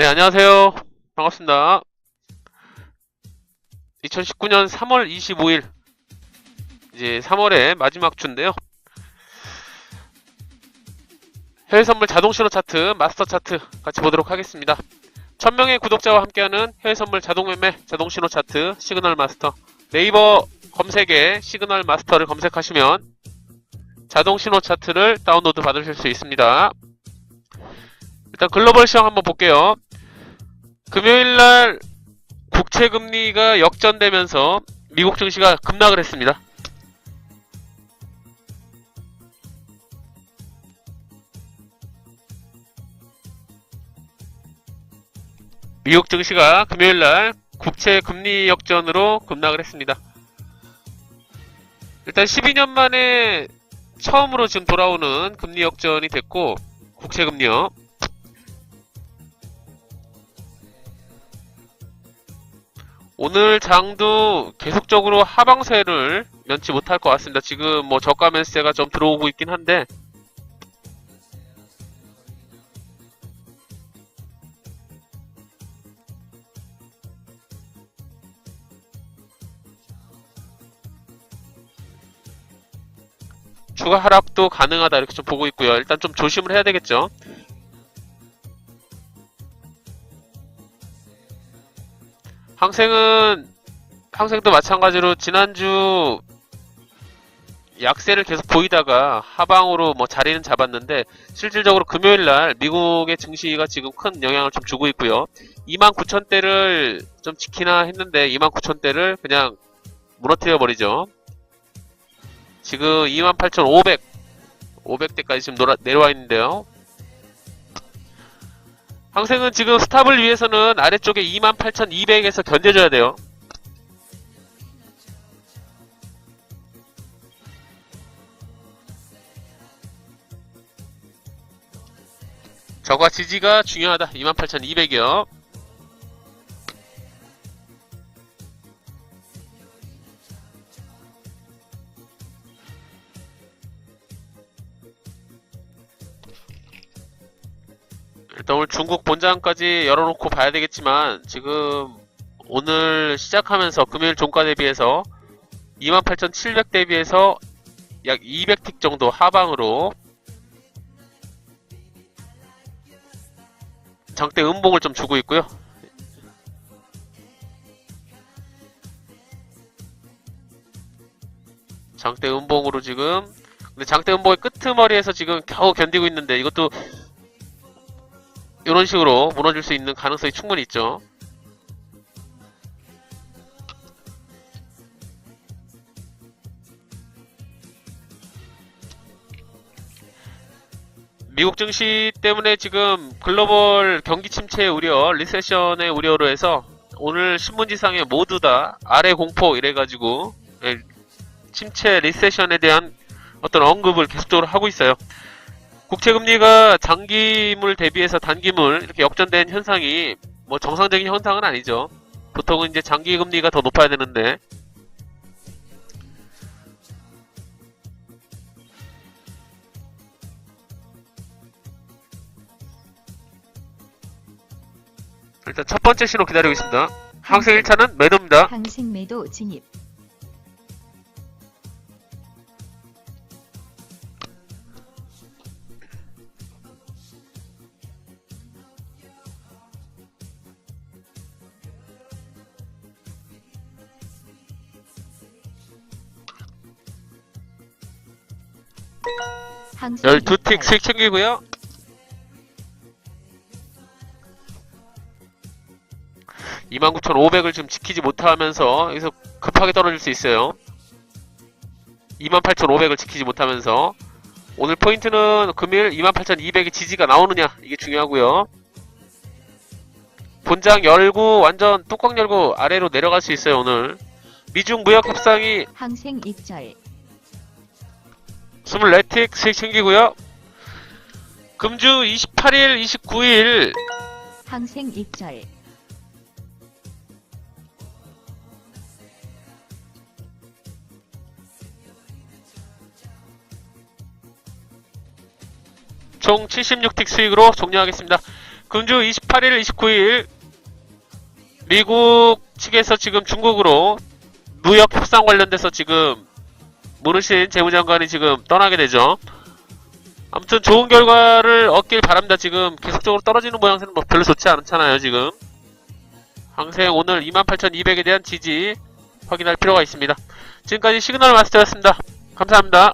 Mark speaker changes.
Speaker 1: 네, 안녕하세요. 반갑습니다. 2019년 3월 25일, 이제 3월의 마지막 주인데요. 해외 선물 자동 신호 차트, 마스터 차트 같이 보도록 하겠습니다. 1000명의 구독자와 함께하는 해외 선물 자동 매매, 자동 신호 차트, 시그널 마스터. 네이버 검색에 시그널 마스터를 검색하시면 자동 신호 차트를 다운로드 받으실 수 있습니다. 일단 글로벌 시황 한번 볼게요. 금요일 날 국채 금리가 역전되면서 미국 증시가 급락을 했습니다. 미국 증시가 금요일 날 국채 금리 역전으로 급락을 했습니다. 일단 12년 만에 처음으로 지금 돌아오는 금리 역전이 됐고 국채 금리요. 오늘 장도 계속적으로 하방세를 면치 못할 것 같습니다. 지금 뭐 저가 매수세가 좀 들어오고 있긴 한데 추가 하락도 가능하다 이렇게 좀 보고 있고요. 일단 좀 조심을 해야 되겠죠. 항생은 항생도 마찬가지로 지난주 약세를 계속 보이다가 하방으로 뭐 자리는 잡았는데 실질적으로 금요일 날 미국의 증시가 지금 큰 영향을 좀 주고 있고요. 29,000대를 좀 지키나 했는데 29,000대를 그냥 무너뜨려 버리죠. 지금 28,500 500대까지 지금 내려와 있는데요. 항생은 지금 스탑을 위해서는 아래쪽에 28,200에서 견뎌줘야 돼요. 저과 지지가 중요하다. 28,200이요. 일단 오늘 중국 본장까지 열어놓고 봐야 되겠지만 지금 오늘 시작하면서 금요일 종가 대비해서 28,700 대비해서 약 200틱 정도 하방으로 장대 음봉을 좀 주고 있고요. 장대 음봉으로 지금 근데 장대 음봉의 끄트머리에서 지금 겨우 견디고 있는데 이것도 이런 식으로 무너질 수 있는 가능성이 충분히 있죠. 미국 증시 때문에 지금 글로벌 경기 침체 우려, 리세션의 우려로 해서 오늘 신문지상에 모두 다 아래 공포 이래가지고 예, 침체 리세션에 대한 어떤 언급을 계속적으로 하고 있어요. 국채금리가 장기물 대비해서 단기물 이렇게 역전된 현상이 뭐 정상적인 현상은 아니죠. 보통은 이제 장기금리가 더 높아야 되는데 일단 첫 번째 신호 기다리고 있습니다. 항생 1차는 매도입니다.
Speaker 2: 항생 매도 진입. 항생
Speaker 1: 12틱
Speaker 2: 이탈.
Speaker 1: 수익 챙기고요. (29,500을) 지금 지키지 못하면서 여기서 급하게 떨어질 수 있어요 (28,500을) 지키지 못하면서 오늘 포인트는 금일 (28,200의) 지지가 나오느냐 이게 중요하고요 본장 열고 완전 뚜껑 열고 아래로 내려갈 수 있어요 오늘 미중 무역 협상이
Speaker 2: 항생 입절.
Speaker 1: 24틱 수익 챙기고요. 금주 28일, 29일
Speaker 2: 항생 입절.
Speaker 1: 총 76틱 수익으로 종료하겠습니다. 금주 28일, 29일 미국 측에서 지금 중국으로 무역 협상 관련돼서 지금 모르신 재무장관이 지금 떠나게 되죠. 아무튼 좋은 결과를 얻길 바랍니다. 지금 계속적으로 떨어지는 모양새는 뭐 별로 좋지 않잖아요, 지금. 항생 오늘 28,200에 대한 지지 확인할 필요가 있습니다. 지금까지 시그널 마스터였습니다. 감사합니다.